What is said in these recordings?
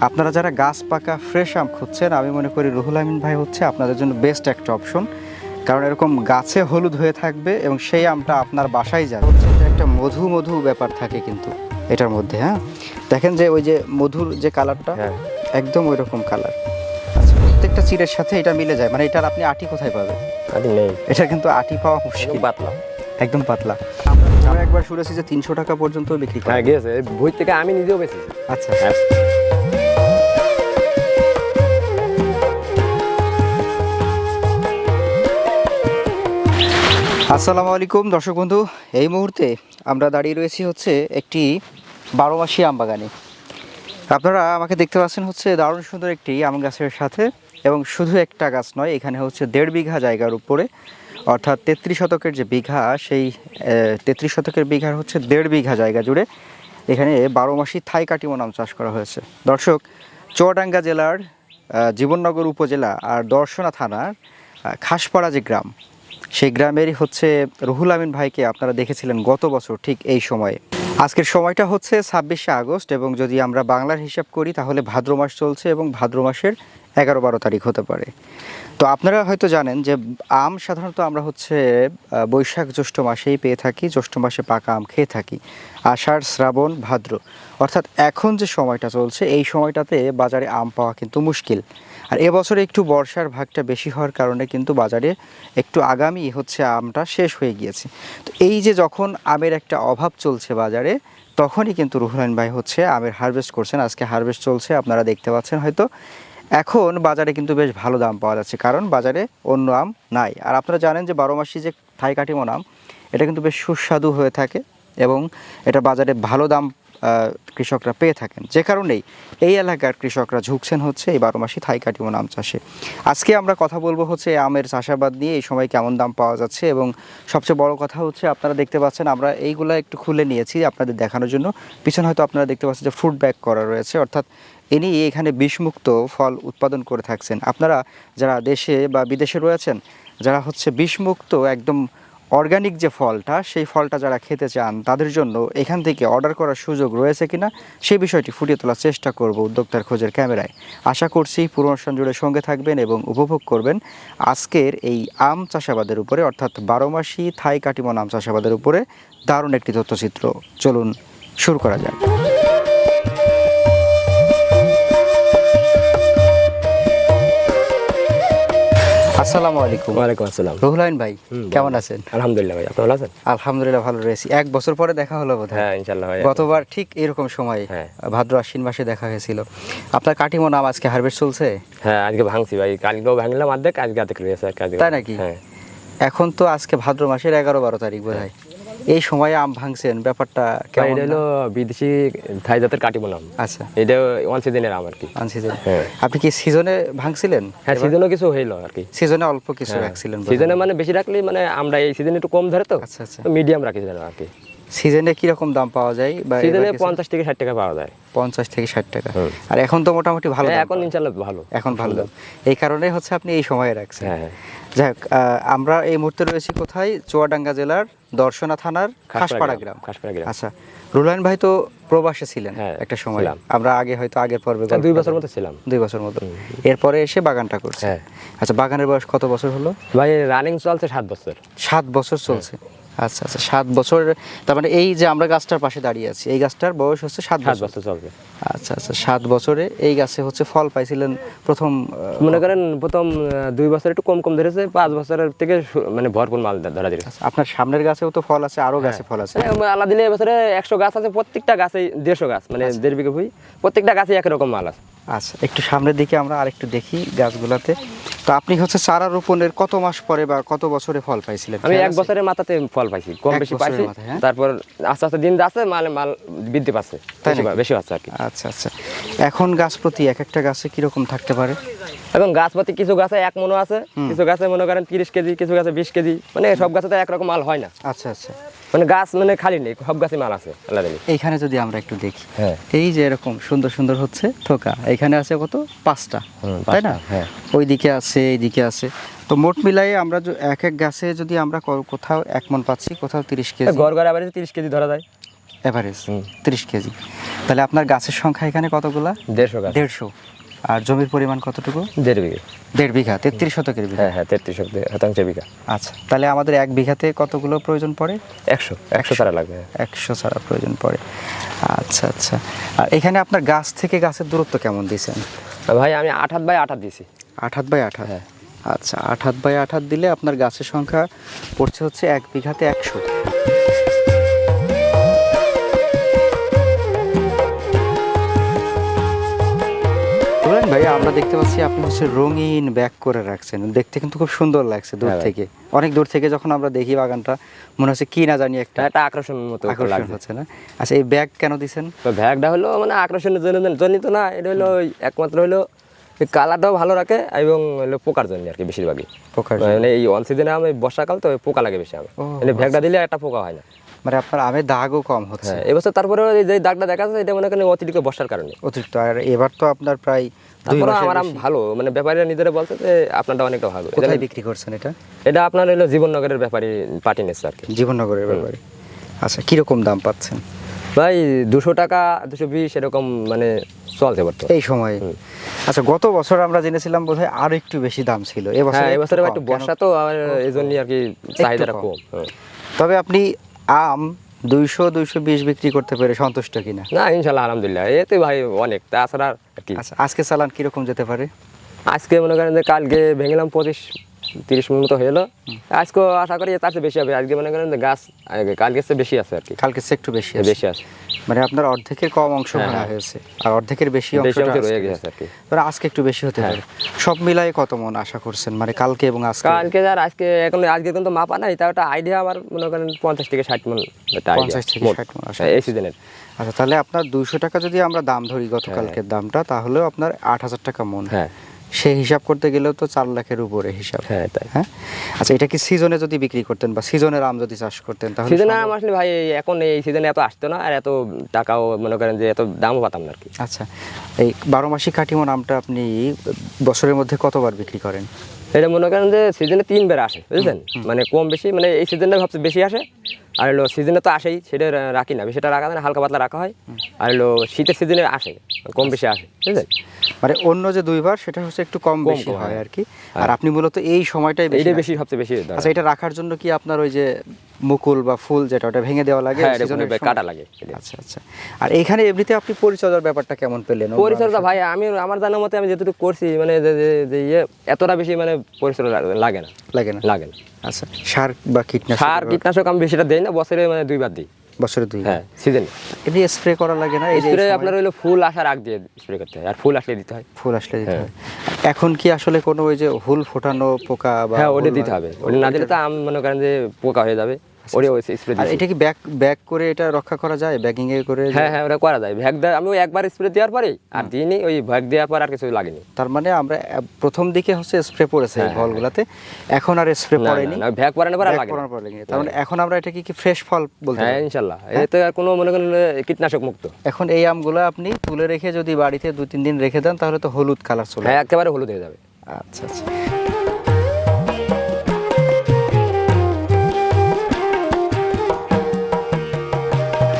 আপনারা যারা গাছ পাকা ফ্রেশ আম খুঁজছেন আমি মনে করি রুহুল আমিন ভাই হচ্ছে আপনাদের জন্য বেস্ট একটা অপশন কারণ এরকম গাছে হলুদ হয়ে থাকবে এবং সেই আমটা আপনার বাসায় যাবে। এটা একটা মধু মধু ব্যাপার থাকে কিন্তু এটার মধ্যে হ্যাঁ? দেখেন যে ওই যে মধুর যে কালারটা হ্যাঁ। একদম ওই রকম কালার আচ্ছা প্রত্যেকটা চিড়ের সাথে এটা মিলে যায়। মানে এটার আপনি আটি কোথায় পাবেন? এটা কিন্তু আটি পাওয়া মুশকিল। পাতলা। একদম পাতলা। আমরা একবার শুনেছি যে তিনশো টাকা পর্যন্ত বিক্রি করে। হ্যাঁ গিয়েছে। বই থেকে আমি নিজেও বেঁচেছি। আচ্ছা। আসসালামু আলাইকুম, দর্শক বন্ধু। এই মুহূর্তে আমরা দাঁড়িয়ে রয়েছি হচ্ছে একটি বারো মাসি আম বাগানে। আপনারা আমাকে দেখতে পাচ্ছেন হচ্ছে দারুণ সুন্দর একটি আম গাছের সাথে এবং শুধু একটা গাছ নয়, এখানে হচ্ছে দেড় বিঘা জায়গার উপরে, অর্থাৎ তেত্রিশ শতকের যে বিঘা, সেই তেত্রিশ শতকের বিঘার হচ্ছে দেড় বিঘা জায়গা জুড়ে এখানে বারো মাসি থাই কাটিমো নাম চাষ করা হয়েছে। দর্শক, চুয়াডাঙ্গা জেলার জীবননগর উপজেলা আর দর্শনা থানার খাসপাড়া যে গ্রাম সেই গ্রামেরই হচ্ছে রুহুল আমিন ভাইকে আপনারা দেখেছিলেন গত বছর ঠিক এই সময়ে। আজকের সময়টা হচ্ছে ছাব্বিশে আগস্ট এবং যদি আমরা বাংলার হিসাব করি তাহলে ভাদ্র মাস চলছে এবং ভাদ্র মাসের এগারো বারো তারিখ হতে পারে। তো আপনারা হয়তো জানেন যে আম সাধারণত আমরা হচ্ছে বৈশাখ জ্যৈষ্ঠ মাসেই পেয়ে থাকি, জ্যৈষ্ঠ মাসে পাকা আম খেয়ে থাকি। আষাঢ়, শ্রাবণ, ভাদ্র। অর্থাৎ এখন যে সময়টা চলছে, এই সময়টাতে বাজারে আম পাওয়া কিন্তু মুশকিল। আর এবছরে একটু বর্ষার ভাগটা বেশি হওয়ার কারণে কিন্তু বাজারে একটু আগামী হচ্ছে আমটা শেষ হয়ে গিয়েছে। তো এই যে যখন আমের একটা অভাব চলছে বাজারে, তখনই কিন্তু রুহুলাইন ভাই হচ্ছে আমের হারভেস্ট করছেন। আজকে হারভেস্ট চলছে, আপনারা দেখতে পাচ্ছেন হয়তো। এখন বাজারে কিন্তু বেশ ভালো দাম পাওয়া যাচ্ছে, কারণ বাজারে অন্য আম নাই। আর আপনারা জানেন যে বারো মাসি যে থাই কাটিমন আম, এটা কিন্তু বেশ সুস্বাদু হয়ে থাকে এবং এটা বাজারে ভালো দাম কৃষকরা পেয়ে থাকেন। যে কারণেই এই এলাকার কৃষকরা ঝুঁকছেন হচ্ছে এই বারো মাসি থাই কাটিমন আম চাষে। আজকে আমরা কথা বলব হচ্ছে আমের চাষাবাদ নিয়ে, এই সময় কেমন দাম পাওয়া যাচ্ছে এবং সবচেয়ে বড় কথা হচ্ছে আপনারা দেখতে পাচ্ছেন আমরা এইগুলা একটু খুলে নিয়েছি আপনাদের দেখানোর জন্য। পিছনে হয়তো আপনারা দেখতে পাচ্ছেন যে ফ্রুট ব্যাগ করা রয়েছে, অর্থাৎ ইনি এখানে বিষমুক্ত ফল উৎপাদন করে থাকছেন। আপনারা যারা দেশে বা বিদেশে রয়েছেন, যারা হচ্ছে বিষমুক্ত একদম অর্গানিক যে ফলটা, সেই ফলটা যারা খেতে চান, তাদের জন্য এখান থেকে অর্ডার করার সুযোগ রয়েছে কিনা, সেই বিষয়টি ফুটিয়ে তোলার চেষ্টা করব উদ্যোক্তার খোঁজের ক্যামেরায়। আশা করছি পুরোনুষ্ঠান জুড়ে সঙ্গে থাকবেন এবং উপভোগ করবেন আজকের এই আম চাষাবাদের উপরে, অর্থাৎ বারো মাসি থাই কাটিমন আম চাষাবাদের উপরে দারুণ একটি তথ্যচিত্র। চলুন, শুরু করা যাক। আসসালামু আলাইকুম। ওয়ালাইকুম আসসালাম। রহুলাইন ভাই কেমন আছেন? আলহামদুলিল্লাহ ভাই আপনি ভালো আছেন? আলহামদুলিল্লাহ ভালো রয়েছি। এক বছর পরে দেখা হলো বোধ হ্যাঁ ইনশাল্লাহ ভাই গতবার ঠিক এরকম সময় হ্যাঁ। ভাদ্র আশ্বিন মাসে দেখা হয়েছিল। আপনার কাটিমো নাম আজকে হারভেস্ট চলছে? হ্যাঁ আজকে ভাঙছি ভাই। কালকেও ভাঙলাম অর্ধেক আজকে রয়েছে আজকে তাই নাকি? হ্যাঁ। এখন তো আজকে ভাদ্র মাসের এগারো বারো তারিখ বোধ হয়। এই সময়ে আম ভাঙছেন ব্যাপারটা কেমন এটা হলো বিদেশি থাই জাতের কাটি বললাম। আচ্ছা। এটা ওয়ান সিজনের আম আর কি ওয়ান সিজন আপনি কি সিজনে ভাঙছিলেন? হ্যাঁ সিজনে কিছু হইল আর কি সিজনে অল্প কিছু রাখছিলেন সিজনে মানে বেশি রাখলে মানে আমরা এই সিজনে একটু কম ধরে তো। আচ্ছা আচ্ছা। মিডিয়াম রাখি আর কি সিজনে কীরকম দাম পাওয়া যায়? বা সিজনে কিছু- পঞ্চাশ থেকে ষাট টাকা পাওয়া যায়। পঞ্চাশ থেকে ষাট টাকা। আর এখন তো মোটামুটি ভালো হ্যাঁ, এখন পাওয়া ইনশাল্লাহ ভালো। এখন ভালো এই কারণে হচ্ছে আপনি এই সময়ে রাখছেন। হ্যাঁ হ্যাঁ। যাক আমরা এই মুহূর্তে রয়েছি কোথায়? চুয়াডাঙ্গা জেলার দর্শনা থানার খাসপাড়া গ্রাম খাসপাড়া গ্রাম। আচ্ছা রুলায়ন ভাই তো প্রবাসে ছিলেন একটা সময়। আমরা আগে হয়তো আগের পর্বে দুই বছর মতো ছিলাম। দুই বছর মতো। এরপরে এসে বাগানটা করছে। আচ্ছা বাগানের বয়স কত বছর হলো? ভাই রানিং চলছে সাত বছর। সাত বছর চলছে। আচ্ছা আচ্ছা সাত বছর তার মানে এই যে আমরা গাছটার পাশে দাঁড়িয়ে আছি এই গাছটার বয়স হচ্ছে সাত সাত বছর। চলছে আচ্ছা আচ্ছা সাত বছরে এই গাছে হচ্ছে ফল পাইছিলেন প্রথম মনে করেন প্রথম দুই বছর একটু কম কম ধরেছে পাঁচ বছরের থেকে মানে ভরপুর মাল ধরা দিয়েছে। আপনার সামনের গাছেও তো ফল আছে আরও গাছে ফল আছে। আল্লাহ দিলে এবছরে একশো গাছ আছে প্রত্যেকটা গাছে দেড়শো গাছ মানে দেড় বিঘা ভুই প্রত্যেকটা গাছে একরকম মাল আছে। আচ্ছা একটু সামনের দিকে আমরা আরেকটু দেখি গাছগুলাতে। তো আপনি হচ্ছে চারা রোপণের কত মাস পরে বা কত বছরে ফল পাইছিলেন? আমি এক বছরের মাথাতে ফল পাইছি কম বেশি পাইছি। হ্যাঁ? তারপর আস্তে আস্তে দিন যাচ্ছে মাল মাল বৃদ্ধি পাচ্ছে তাই? বেশি পাচ্ছে আর কি। আচ্ছা আচ্ছা। এখন গাছ প্রতি এক একটা গাছে কীরকম থাকতে পারে? এখন গাছপাতি কিছু গাছে এক মনো আছে কিছু গাছে মনে করেন তিরিশ কেজি কিছু গাছে বিশ কেজি মানে সব গাছে তো একরকম মাল হয় না। আচ্ছা আচ্ছা। মানে গাছ মানে খালি নেই সব গাছে মাল আছে আল্লাহ এইখানে যদি আমরা একটু দেখি হ্যাঁ। এই যে এরকম সুন্দর সুন্দর হচ্ছে থোকা এখানে আছে কত? পাঁচটা তাই না? হ্যাঁ। ওই দিকে আছে এইদিকে আছে। তো মোট মিলাই আমরা এক এক গাছে যদি আমরা কোথাও এক মন পাচ্ছি কোথাও তিরিশ কেজি। ঘর ঘরে আবার তিরিশ কেজি ধরা যায়। এভারেজ। তিরিশ কেজি। তাহলে আপনার গাছের সংখ্যা এখানে কতগুলা? দেড়শো দেড়শো। আর জমির পরিমাণ কতটুকু? দেড় বিঘা। দেড় বিঘা তেত্রিশ শতকের বিঘা? হ্যাঁ হ্যাঁ তেত্রিশ শতাংশ বিঘা। আচ্ছা তাহলে আমাদের এক বিঘাতে কতগুলো প্রয়োজন পড়ে? একশো একশো তারা লাগবে হ্যাঁ। একশো ছাড়া প্রয়োজন পড়ে। আচ্ছা আচ্ছা। আর এখানে আপনার গাছ থেকে গাছের দূরত্ব কেমন দিয়েছেন ভাই আমি আট হাত বাই আট হাত দিয়েছি আট হাত বাই আট হাত? হ্যাঁ। আচ্ছা আট হাত বাই আট হাত দিলে আপনার গাছের সংখ্যা পড়ছে হচ্ছে এক বিঘাতে একশো। বলেন ভাই আমরা দেখতে পাচ্ছি আপনি হচ্ছে রঙিন ব্যাগ করে রাখছেন। দেখতে কিন্তু খুব সুন্দর লাগছে দূর হ্যাঁ থেকে। অনেক দূর থেকে যখন আমরা দেখি বাগানটা মনে হচ্ছে কি না জানি একটা একটা আকর্ষণ মতো আকর্ষণ লাগছে। হচ্ছে না? আচ্ছা এই ব্যাগ কেন দিছেন? তো ভ্যাগটা হলো মানে আকর্ষণের জন্য জনিত না এটা হলো একমাত্র হলো কালারটাও ভালো রাখে এবং পোকার জন্য আর কি বেশিরভাগই। পোকার মানে এই অন সিজনে আমি বর্ষাকাল তো পোকা লাগে বেশি আমার। ও, মানে ভ্যাগটা দিলে একটা পোকা হয় না। মানে আপনার আমের দাগও কম হচ্ছে। হ্যাঁ এবছর তারপরে যে দাগটা দেখা যাচ্ছে এটা মনে করেন অতিরিক্ত বর্ষার কারণে। অতিরিক্ত আর এবার তো আপনার প্রায় তারপরে আমার আম ভালো মানে ব্যাপারীরা নিজেরা বলছে যে আপনারটা অনেকটা ভালো। এটা- বিক্রি করছেন এটা? এটা আপনার হলো জীবননগরের ব্যাপারী পার্টি নিচ্ছে আর কি। জীবননগরের ব্যাপারে। আচ্ছা কীরকম দাম পাচ্ছেন? ভাই দুশো টাকা দুশো বিশ এরকম মানে চলছে বর্তমানে। এই সময়ে। আচ্ছা গত বছর আমরা জেনেছিলাম বোধহয় আরও একটু বেশি দাম ছিল। এবছর হ্যাঁ এবছরে। একটু? বর্ষা তো আর এই জন্যই আর কি চাহিদাটা কম। হ্যাঁ। তবে আপনি আম দুইশো দুইশো বিশ বিক্রি করতে পেরে সন্তুষ্ট কিনা? না ইনশাল্লাহ আলহামদুলিল্লাহ। এতে ভাই অনেক। তাছাড়া আর কি? আচ্ছা আজকে চালান কীরকম যেতে পারে? আজকে মনে করেন যে কালকে ভেঙেলাম পঁচিশ তিরিশ মিনিট মতো হয়ে এলো আজকে আশা করি তার চেয়ে বেশি হবে। আজকে মনে করেন গাছ কালকে চেয়ে বেশি আছে আর কি। কালকে চেয়ে একটু বেশি বেশি আছে। মানে আপনার অর্ধেকের কম অংশ হ্যাঁ, হ্যাঁ। হয়েছে। আর অর্ধেকের বেশি অংশ রয়ে গেছে আর কি। মানে আজকে একটু বেশি হতে হ্যাঁ। পারে। সব মিলাই কত মন আশা করছেন? মানে কালকে এবং আজকে? কালকে আর আজকে এখন আজকে কিন্তু মাপা নাই তাও একটা আইডিয়া আমার মনে করেন পঞ্চাশ থেকে ষাট মন 50 থেকে। 60 মণ আশা এই সিজনের আচ্ছা তাহলে আপনার দুইশো টাকা যদি আমরা দাম ধরি গতকালকের দামটা তাহলেও আপনার আট হাজার টাকা মন। হ্যাঁ। সেই হিসাব করতে গেলেও তো চার লাখের উপরে হিসাব। হ্যাঁ তাই। হ্যাঁ? আচ্ছা এটা কি সিজনে যদি বিক্রি করতেন বা সিজনের আম যদি চাষ করতেন তাহলে সিজনে আম আসলে ভাই এখন এই সিজনে এত আসতো না আর এত টাকাও মনে করেন যে এত দামও পাতাম না আর কি। আচ্ছা এই বারো মাসি কাটিমন আমটা আপনি বছরের মধ্যে কতবার বিক্রি করেন? এটা মনে করেন যে সিজনে তিনবার আসে বুঝলেন মানে কম বেশি মানে এই সিজনটা সবচেয়ে বেশি আসে আর হলো সিজনে তো আসেই সেটা রাখি না। সেটা রাখা না হালকা পাতলা রাখা হয়। আর হলো শীতের সিজনে আসে কম বেশি আসে বুঝলেন মানে অন্য যে দুইবার সেটা হচ্ছে একটু কম বেশি হয় হ্যাঁ। আর কি আর আপনি মূলত এই সময়টাই রাখেন। বেশি সবচেয়ে বেশি আচ্ছা এটা রাখার জন্য কি আপনার ওই যে মুকুল বা ফুল যেটা ওটা ভেঙে দেওয়া লাগে? হ্যাঁ এটা? কাটা লাগে আচ্ছা আচ্ছা। আর এখানে এমনিতে আপনি পরিচর্যার ব্যাপারটা কেমন পেলেন? পরিচর্যা ভাই আমি আমার জানার মতে আমি যেটুকু করছি মানে যে ইয়ে এতটা বেশি মানে পরিচর্যা লাগে- লাগে না। লাগে না। লাগে না। আচ্ছা সার বা কীটনাশক সার কীটনাশক আমি বেশিটা দেই না বছরে মানে দুইবার দিই। বছরে দুই হ্যাঁ সিজন এমনি স্প্রে করা লাগে না? স্প্রে আপনার হলো ফুল আসার আগ দিয়ে স্প্রে করতে হয় আর ফুল আসলে দিতে হয়। ফুল আসলে দিতে হ্যাঁ। হয়। এখন কি আসলে কোনো ওই যে হুল ফোটানো পোকা বা হ্যাঁ ওটা দিতে হবে। ওটা না দিলে তো আম মনে করেন যে পোকা হয়ে যাবে। ওরে স্প্রে আর এটা কি ব্যাক ব্যাক করে এটা রক্ষা করা যায়? ব্যাগিং এ করে হ্যাঁ হ্যাঁ ওটা করা যায়। ভ্যাগ দেওয়া আমি একবার স্প্রে দেওয়ার পরে আর দিইনি ওই ভ্যাগ দেওয়ার পর আর কিছু লাগেনি। তার মানে আমরা প্রথম দিকে হচ্ছে স্প্রে পড়েছে এই হ্যাঁ, হ্যাঁ, ফলগুলাতে। এখন আর স্প্রে পড়েনি। না, ভ্যাগ পরানোর পর লাগে। পড়ানোর পর। তার মানে এখন আমরা এটা কি কি ফ্রেশ ফল বলতে হ্যাঁ পারি? ইনশাল্লাহ। এতে আর কোনো মনে করেন কীটনাশক মুক্ত। এখন এই আমগুলো আপনি তুলে রেখে যদি বাড়িতে দুই তিন দিন রেখে দেন তাহলে তো হলুদ কালার চলে হ্যাঁ একেবারে হলুদ হয়ে যাবে। আচ্ছা আচ্ছা।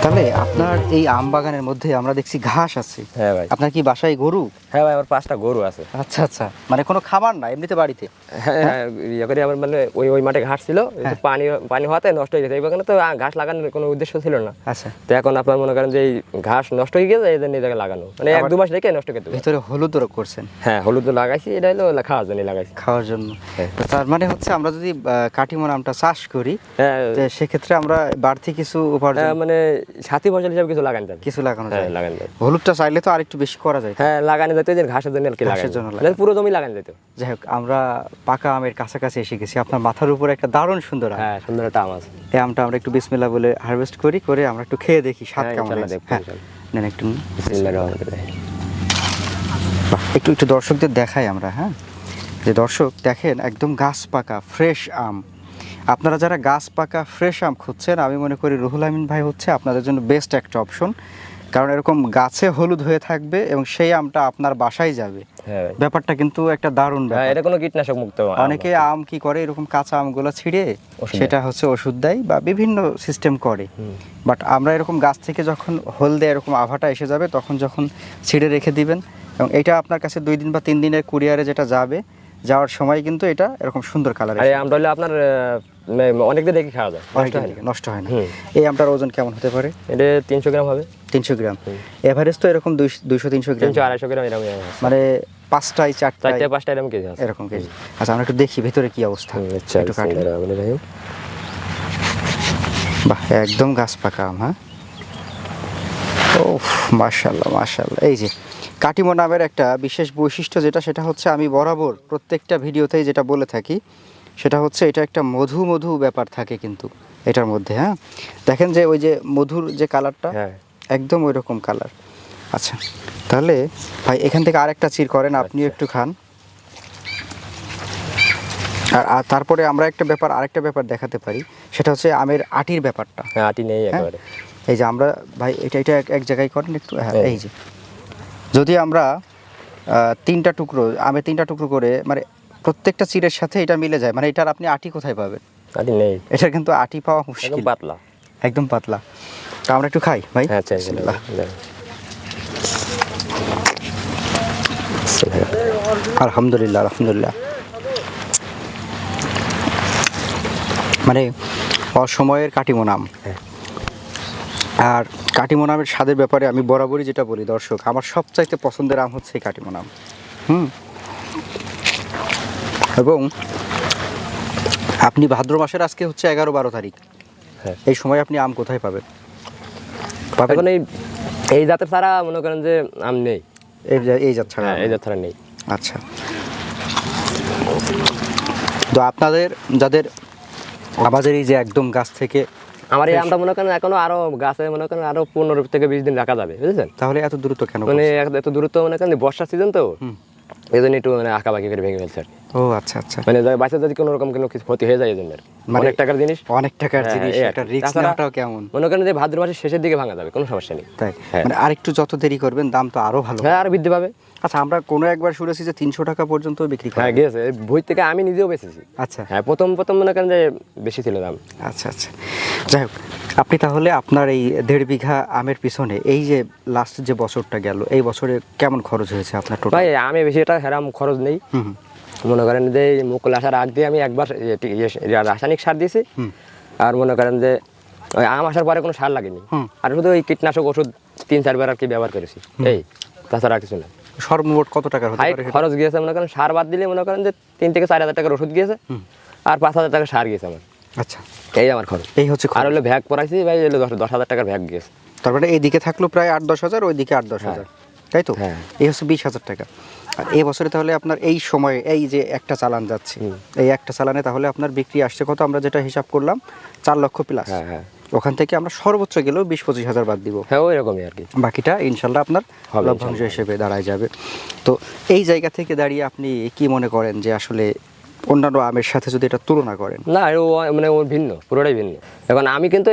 তাহলে আপনার এই আম বাগানের মধ্যে আমরা দেখছি ঘাস আছে। হ্যাঁ ভাই। আপনার কি বাসায় গরু? হ্যাঁ ভাই আমার পাঁচটা গরু আছে। আচ্ছা আচ্ছা। মানে কোনো খাবার না এমনিতে বাড়িতে? হ্যাঁ হ্যাঁ? ইয়ে করে আমার মানে ওই ওই মাঠে ঘাস ছিল হ্যাঁ। পানি পানি হওয়াতে নষ্ট হয়ে গেছে। এই বাগানে তো ঘাস লাগানোর কোনো উদ্দেশ্য ছিল না। আচ্ছা। তো এখন আপনার মনে করেন যে এই ঘাস নষ্ট হয়ে গেছে এই জন্য এই জায়গায় লাগানো। মানে এক দু মাস রেখে নষ্ট করতে ভেতরে হলুদ রোগ করছেন। হ্যাঁ হলুদ তো লাগাইছি এটা হলো খাওয়ার জন্য লাগাইছি। খাওয়ার জন্য। হ্যাঁ। তার মানে হচ্ছে আমরা যদি আহ, কাটিমন আমটা চাষ করি হ্যাঁ। সেক্ষেত্রে আমরা বাড়তি কিছু উপার্জন হ্যাঁ, মানে সাথী ফসল হিসাবে কিছু লাগানো যাবে। কিছু লাগানো হ্যাঁ যায়। লাগানো যাবে। হলুদটা চাইলে তো আরেকটু বেশি করা যায়। হ্যাঁ লাগানো যেত ঘাসের জন্য কি ঘাসের জন্য। লাগানো। পুরো জমি লাগানো যেত যাই হোক আমরা পাকা আমের কাছাকাছি এসে গেছি। আপনার মাথার উপরে একটা দারুণ সুন্দর আম। হ্যাঁ সুন্দর একটা আম আছে। এই আমটা আমরা একটু বিসমিল্লা বলে হারভেস্ট করি করে আমরা একটু খেয়ে দেখি স্বাদ হ্যাঁ, কেমন আছে হ্যাঁ নেন একটু বিসমিল্লাহির রহমানির রহিম। একটু একটু দর্শকদের দেখাই আমরা হ্যাঁ। যে দর্শক দেখেন একদম গাছ পাকা ফ্রেশ আম। আপনারা যারা গাছ পাকা ফ্রেশ আম খুঁজছেন আমি মনে করি রুহুল আমিন ভাই হচ্ছে আপনাদের জন্য বেস্ট একটা অপশন কারণ এরকম গাছে হলুদ হয়ে থাকবে এবং সেই আমটা আপনার বাসায় যাবে। হ্যাঁ ব্যাপারটা কিন্তু একটা দারুণ হ্যাঁ ব্যাপার। এটা কোনো কীটনাশক মুক্ত অনেকে আম কি করে এরকম কাঁচা আমগুলো ছিঁড়ে সেটা হচ্ছে ওষুধ দেয় বা বিভিন্ন সিস্টেম করে। বাট আমরা এরকম গাছ থেকে যখন হলদে এরকম আভাটা এসে যাবে তখন যখন ছিঁড়ে রেখে দিবেন এবং এটা আপনার কাছে দুই দিন বা তিন দিনের কুরিয়ারে যেটা যাবে যাওয়ার সময় কিন্তু এটা এরকম সুন্দর কালার আর আমটা হলে আপনার অনেক দিন রেখে খাওয়া যায়। নষ্ট হয় না। নষ্ট হয় না। এই আমটার ওজন কেমন হতে পারে? এটা তিনশো গ্রাম হবে। তিনশো গ্রাম। এভারেজ তো এরকম দুইশো তিনশো গ্রাম। আড়াইশো গ্রাম এরকম মানে পাঁচটায় চারটায় চারটে পাঁচটা এরকম কেজি এরকম কেজি। আচ্ছা আমরা একটু দেখি ভেতরে কি অবস্থা। আচ্ছা একটু রহমানির বাহ একদম গাছ পাকা আম হ্যাঁ? ও মার্শাল্লাহ মার্শাল্লাহ এই যে কাটিমো নামের একটা বিশেষ বৈশিষ্ট্য যেটা সেটা হচ্ছে আমি বরাবর প্রত্যেকটা ভিডিওতেই যেটা বলে থাকি সেটা হচ্ছে এটা একটা মধু মধু ব্যাপার থাকে কিন্তু এটার মধ্যে হ্যাঁ? দেখেন যে ওই যে মধুর যে কালারটা হ্যাঁ। একদম ওই রকম কালার। আচ্ছা তাহলে ভাই এখান থেকে আরেকটা চির করেন আপনিও আচ্ছা। একটু খান। আর আর তারপরে আমরা একটা ব্যাপার আরেকটা ব্যাপার দেখাতে পারি সেটা হচ্ছে আমের আটির ব্যাপারটা। হ্যাঁ আটি নেই হ্যাঁ? একেবারে। এই যে আমরা ভাই এটা এটা এক- জায়গায় করেন একটু হ্যাঁ। এই যে। যদি আমরা তিনটা টুকরো আমের তিনটা টুকরো করে মানে প্রত্যেকটা চিরের সাথে এটা মিলে যায় মানে এটার আপনি আটি কোথায় পাবেন? আটি নেই। এটার কিন্তু আটি পাওয়া মুশকিল। পাতলা। একদম পাতলা। তা আমরা একটু খাই ভাই? হ্যাঁ চাই আলহামদুলিল্লাহ আলহামদুলিল্লাহ। মানে অসময়ের কাটিমো নাম। হ্যাঁ। আর কাটিমো নামের স্বাদের ব্যাপারে আমি বরাবরই যেটা বলি দর্শক আমার সবচাইতে পছন্দের আম হচ্ছে এই নাম। হুম? এবং আপনি ভাদ্র মাসের আজকে হচ্ছে এগারো বারো তারিখ। হ্যাঁ। এই সময় আপনি আম কোথায় পাবেন? পাবেন? এখন এই এই জাতের ছাড়া মনে করেন যে আম নেই। এই এই যাচ্ছে হ্যাঁ এই জাত ছাড়া নেই। আচ্ছা। তো আপনাদের যাদের আমাদের এই যে একদম গাছ থেকে আমার এই আমটা মনে করেন এখনও আরও গাছে মনে করেন আরও পনেরো থেকে বিশ দিন রাখা যাবে বুঝেছেন? তাহলে এত দ্রুত কেন মানে এত দূরত্ব মনে করেন বর্ষার সিজন তো। এই জন্য একটু মানে আঁকা বাকি করে ভেঙে ফেলছে আর কি। ও আচ্ছা আচ্ছা। মানে বাচ্চা যদি কোনো রকম কোনো কিছু ক্ষতি হয়ে যায় এই জন্য আর মানে- অনেক টাকার জিনিস। অনেক টাকার হ্যাঁ, জিনিস একটা। রিস্ক নেওয়াটাও কেমন? মনে করেন যে ভাদ্র মাসের শেষের দিকে ভাঙা যাবে কোনো সমস্যা নেই। তাই। হ্যাঁ। মানে আরেকটু যত দেরি করবেন দাম তো আরও ভালো হ্যাঁ আর বৃদ্ধি পাবে। আচ্ছা আমরা কোনো একবার শুনেছি যে তিনশো টাকা পর্যন্ত বিক্রি হ্যাঁ গিয়েছে। বই থেকে আমি নিজেও বেঁচেছি। আচ্ছা। হ্যাঁ প্রথম প্রথম মনে করেন যে বেশি ছিল দাম। আচ্ছা আচ্ছা। যাই হোক আপনি তাহলে আপনার এই দেড় বিঘা আমের পিছনে এই যে লাস্ট যে বছরটা গেল এই বছরে কেমন খরচ হয়েছে আপনার টোটাল ভাই আমি বেশি এটা হেরাম খরচ নেই। মনে করেন যে মুকুল আসার আগ দিয়ে আমি একবার ইয়ে ইয়ে রাসায়নিক সার দিয়েছি। আর মনে করেন যে ওই আম আসার পরে কোনো সার লাগেনি। আর শুধু ওই কীটনাশক ওষুধ তিন চারবার আর কি ব্যবহার করেছি। এই তাছাড়া আর কিছু না। সর্বমোট কত টাকার হতে হাই পারে খরচ গিয়েছে মনে করেন সার বাদ দিলে মনে করেন যে তিন থেকে চার হাজার টাকার ওষুধ গিয়েছে। আর পাঁচ হাজার টাকা সার গিয়েছে আমার। আচ্ছা। এই আমার খরচ। এই হচ্ছে আর হলো ভ্যাগ পড়াইছি ভাই হলো দশ দশ হাজার টাকার ভ্যাগ গিয়েছে। তারপরে এইদিকে থাকল প্রায় আট দশ হাজার ওইদিকে আট দশ হাজার। তাই তো? হ্যাঁ। এই হচ্ছে বিশ হাজার টাকা। আর এই বছরে তাহলে আপনার এই সময়ে এই যে একটা চালান যাচ্ছে এই একটা চালানে তাহলে আপনার বিক্রি আসছে কত? আমরা যেটা হিসাব করলাম চার লক্ষ প্লাস হ্যাঁ হ্যাঁ। ওখান থেকে আমরা সর্বোচ্চ গেলেও বিশ পঁচিশ হাজার বাদ দিব। হ্যাঁ ওই রকমই আর কি। বাকিটা ইনশাল্লাহ আপনার লভ্যাংশ হিসেবে দাঁড়ায় যাবে। তো এই জায়গা থেকে দাঁড়িয়ে আপনি কি মনে করেন যে আসলে অন্যান্য আমের সাথে যদি এটা তুলনা করেন? না ও মানে ওর ভিন্ন পুরোটাই ভিন্ন। এখন আমি কিন্তু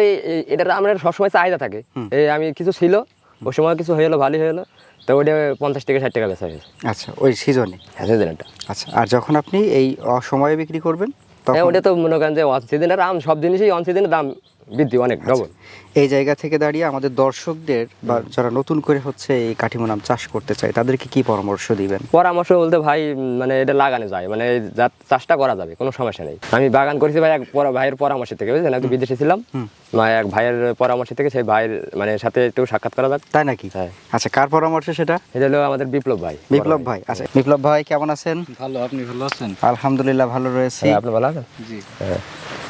এটার আমার সবসময় চাহিদা থাকে। এই আমি কিছু ছিল ওই সময় কিছু হয়ে গেলো ভালোই হয়ে গেলো তো ওইটা পঞ্চাশ থেকে ষাট টাকা বেচা হয়েছে। আচ্ছা ওই সিজনে হ্যাঁ সিজনটা আচ্ছা আর যখন আপনি এই অসময়ে বিক্রি করবেন হ্যাঁ ওটা তো মনে করেন যে অন সিজনের আম সব জিনিসই অন সিজনের দাম। বৃদ্ধি অনেক ডবল এই জায়গা থেকে দাঁড়িয়ে আমাদের দর্শকদের বা যারা নতুন করে হচ্ছে এই কাঠিমো নাম চাষ করতে চায় তাদেরকে কি পরামর্শ দিবেন? পরামর্শ বলতে ভাই মানে এটা লাগানো যায় মানে চাষটা করা যাবে কোনো সমস্যা নেই। আমি বাগান করেছি ভাই এক ভাইয়ের পরামর্শ থেকে বুঝলেন? একটু বিদেশে ছিলাম মানে এক ভাইয়ের পরামর্শ থেকে সেই ভাইয়ের মানে সাথে একটু সাক্ষাৎ করা যাক। তাই নাকি? হ্যাঁ। আচ্ছা কার পরামর্শ সেটা? এটা হলো আমাদের বিপ্লব ভাই। বিপ্লব ভাই আচ্ছা। বিপ্লব ভাই কেমন আছেন? ভালো আপনি ভালো আছেন? আলহামদুলিল্লাহ ভালো রয়েছি। হ্যাঁ, আপনি ভালো আছেন? জি। হ্যাঁ।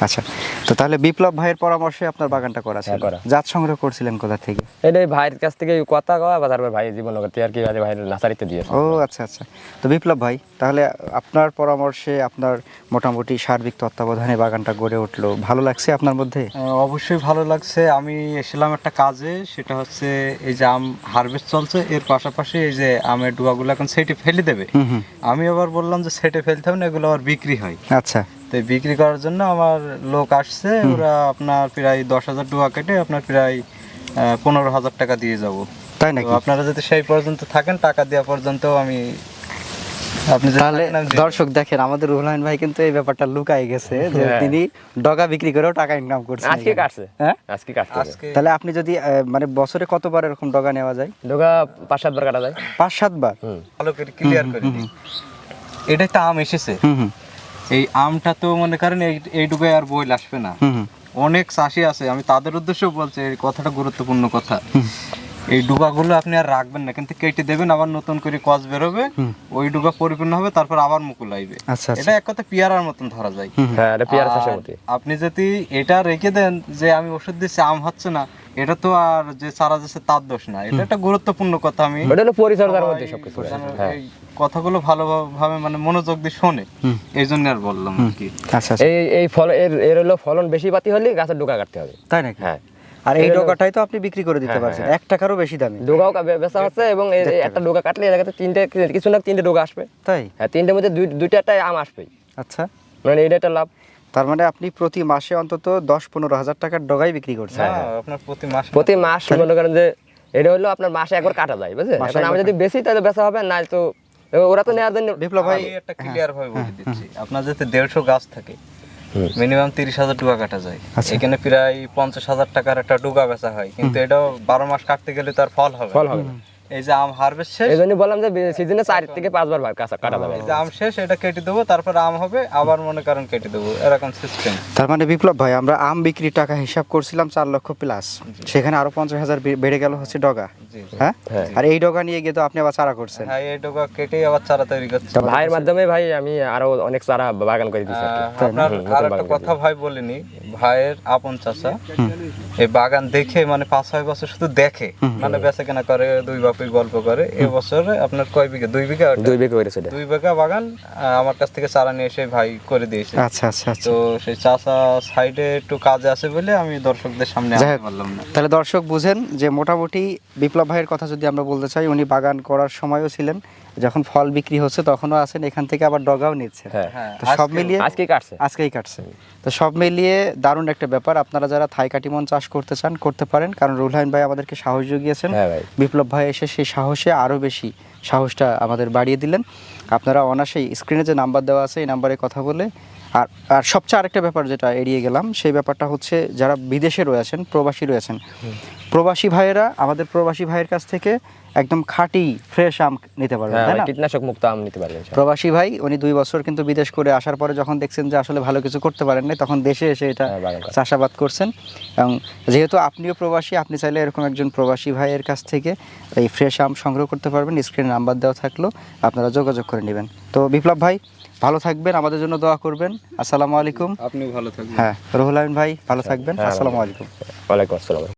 আচ্ছা তো তাহলে বিপ্লব ভাইয়ের পরামর্শে আপনার বাগানটা করা ছিল। হ্যাঁ, জাত সংগ্রহ করছিলেন কোথা থেকে? এটা এই ভাইয়ের কাছ থেকে কথা কওয়া বা তারপর ভাই জীবন করতে আর কি ভাইয়ের নাসারিতে দিয়েছে ও আচ্ছা আচ্ছা। তো বিপ্লব ভাই তাহলে আপনার পরামর্শে আপনার মোটামুটি সার্বিক তত্ত্বাবধানে বাগানটা গড়ে উঠল। ভালো লাগছে আপনার মধ্যে? অবশ্যই ভালো লাগছে। আমি এসেছিলাম একটা কাজে সেটা হচ্ছে এই যে আম হারভেস্ট চলছে এর পাশাপাশি এই যে আমের ডুয়াগুলো এখন সেটে ফেলে দেবে। আমি আবার বললাম যে সেটে ফেলতে হবে না এগুলো আবার বিক্রি হয়। আচ্ছা। তো বিক্রি করার জন্য আমার লোক আসছে ওরা আপনার প্রায় দশ হাজার ডুয়া কেটে আপনার প্রায় আহ, পনেরো হাজার টাকা দিয়ে যাব। তাই তো নাকি আপনারা যদি সেই পর্যন্ত থাকেন টাকা দেওয়া পর্যন্ত আমি আপনি তাহলে টাকা দর্শক দেখেন আমাদের রুহুলাইন ভাই কিন্তু এই ব্যাপারটা লুকাই গেছে যে হ্যাঁ। তিনি ডগা বিক্রি করেও টাকা ইনকাম করছেন আজকে কাটছে। হ্যাঁ? আজকে কাটছে। আজকে তাহলে আপনি যদি মানে বছরে কতবার এরকম ডগা নেওয়া যায়? ডগা পাঁচ সাতবার কাটা যায়। পাঁচ সাতবার? হুম। ভালো করে ক্লিয়ার করে দিই। এটা একটা আম এসেছে। হুম হুম। এই আমটা তো মনে করেন এইটুকু আর বইল আসবে না। অনেক চাষি আছে আমি তাদের উদ্দেশ্যেও বলছি এই কথাটা গুরুত্বপূর্ণ কথা। এই ডুবাগুলো আপনি আর রাখবেন না কিন্তু কেটে দেবেন আবার নতুন করে কচ বেরোবে ওই ডুবা পরিপূর্ণ হবে তারপর আবার মুকুল আইবে। আচ্ছা আচ্ছা। এটা এক কথা পিয়ারার মতন ধরা যায়। হ্যাঁ আপনি যদি এটা রেখে দেন যে আমি ওষুধ দিচ্ছি আম হচ্ছে না এটা তো আর যে চারা যাচ্ছে তার দোষ না এটা একটা গুরুত্বপূর্ণ কথা আমি ওটা হলো পরিচর্যার মধ্যে সবকিছু হ্যাঁ। এই কথাগুলো ভালোভাবে মানে মনোযোগ দিয়ে শোনে এই জন্য আর বললাম আর কি আচ্ছা আচ্ছা। এই এই ফল এর এর হলো ফলন বেশি পাতি হলে গাছের ডোকা কাটতে হবে। তাই নাকি? হ্যাঁ। আর এই এটা ডগাটাই তো আপনি বিক্রি করে দিতে হ্যাঁ, পারছেন হ্যাঁ। এক টাকারও বেশি দামে। ডোকাও বেচা হচ্ছে এবং একটা ডোকা কাটলে জায়গাতে তিনটে কিছু না তিনটে ডোকা আসবে। তাই? হ্যাঁ তিনটের মধ্যে দুই দুইটাটাই আম আসবেই আচ্ছা। মানে এটা একটা লাভ। তার মানে আপনি প্রতি মাসে অন্তত দশ পনেরো হাজার টাকার ডগাই বিক্রি করছেন। হ্যাঁ, আপনার প্রতি মাস প্রতি মাস মনে করেন যে এটা হলো আপনার মাসে একবার কাটা যায় বুঝলেন মাসে এখন আমি যদি বেশি তাহলে বেচা হবে না তো ওরা তো নেওয়ার জন্য বিপ্লব ভাই একটা ক্লিয়ার ভাবে বলে দিচ্ছি। আপনার যাতে দেড়শো গাছ থাকে মিনিমাম তিরিশ হাজার ডুগা কাটা যায়। আচ্ছা। এখানে প্রায় পঞ্চাশ হাজার টাকার একটা ডুগা বেচা হয় কিন্তু এটাও বারো মাস কাটতে গেলে তার ফল হবে ফল হবে। এই যে আম হারভেস্ট শেষ? এই জন্য বললাম যে সিজনে চার থেকে পাঁচবার ভাগ কাঁচা কাটা যাবে এই যে আম শেষ এটা কেটে দেবো তারপর আম হবে আবার মনে করেন কেটে দেবো এরকম সিস্টেম তার মানে বিপ্লব ভাই আমরা আম বিক্রির টাকা হিসাব করছিলাম চার লক্ষ প্লাস সেখানে আরও পঞ্চাশ হাজার বেড়ে গেল হচ্ছে ডগা। হ্যাঁ? হ্যাঁ। আর এই ডগা নিয়ে গিয়ে তো আপনি আবার চারা করছেন। হ্যাঁ এই ডুগা কেটে আবার চারা তৈরি করছে। তো ভাইয়ের মাধ্যমে ভাই আমি আরও অনেক চারা বাগান করে দিচ্ছি আপনার আর একটা কথা ভাই বলিনি ভাইয়ের আপন চাচা। এই বাগান দেখে মানে পাঁচ ছয় বছর শুধু দেখে। মানে বেচা কেনা করে দুই বাপের গল্প করে। এবছরে আপনার কয় বিঘা? দুই বিঘা দুই বিঘা দুই বিঘা বাগান আমার কাছ থেকে চারা নিয়ে এসে ভাই করে দিয়েছে। আচ্ছা আচ্ছা আচ্ছা। তো সেই চাচা সাইডে একটু কাজে আছে বলে আমি দর্শকদের সামনে হোক। পারলাম না। তাহলে দর্শক বুঝেন যে মোটামুটি বিপ্লব ভাইয়ের কথা যদি আমরা বলতে চাই উনি বাগান করার সময়ও ছিলেন। যখন ফল বিক্রি হচ্ছে তখনও আছেন এখান থেকে আবার ডগাও নিচ্ছেন। হ্যাঁ। হ্যাঁ তো সব মিলিয়ে আজকে কাটছে। আজকেই কাটছে। তো সব মিলিয়ে দারুণ একটা ব্যাপার। আপনারা যারা থাই কাটিমন চাষ করতে চান করতে পারেন। কারণ রুলহাইন ভাই আমাদেরকে সাহস জুগিয়েছেন। হ্যাঁ বিপ্লব ভাই এসে সেই সাহসে আরও বেশি সাহসটা আমাদের বাড়িয়ে দিলেন। আপনারা অনাসেই স্ক্রিনে যে নাম্বার দেওয়া আছে এই নাম্বারে কথা বলে। আর আর সবচেয়ে আরেকটা ব্যাপার যেটা এড়িয়ে গেলাম সেই ব্যাপারটা হচ্ছে যারা বিদেশে রয়েছেন প্রবাসী রয়েছেন প্রবাসী ভাইয়েরা আমাদের প্রবাসী ভাইয়ের কাছ থেকে একদম খাঁটি ফ্রেশ আম নিতে পারবেন হ্যাঁ তাই না? কীটনাশক মুক্ত আম নিতে পারবেন প্রবাসী ভাই উনি দুই বছর কিন্তু বিদেশ করে আসার পরে যখন দেখছেন যে আসলে ভালো কিছু করতে পারেন না তখন দেশে এসে এটা হ্যাঁ। চাষাবাদ করছেন। এবং যেহেতু আপনিও প্রবাসী আপনি চাইলে এরকম একজন প্রবাসী ভাইয়ের কাছ থেকে এই ফ্রেশ আম সংগ্রহ করতে পারবেন। স্ক্রিনে নাম্বার দেওয়া থাকল আপনারা যোগাযোগ করে নেবেন। তো বিপ্লব ভাই ভালো থাকবেন আমাদের জন্য দোয়া করবেন। আসসালামু আলাইকুম। আপনি ভালো থাকবেন। হ্যাঁ রুহুল আমিন ভাই ভালো থাকবেন। হ্যাঁ, আসসালামু আলাইকুম। ওয়ালাইকুম আসসালাম।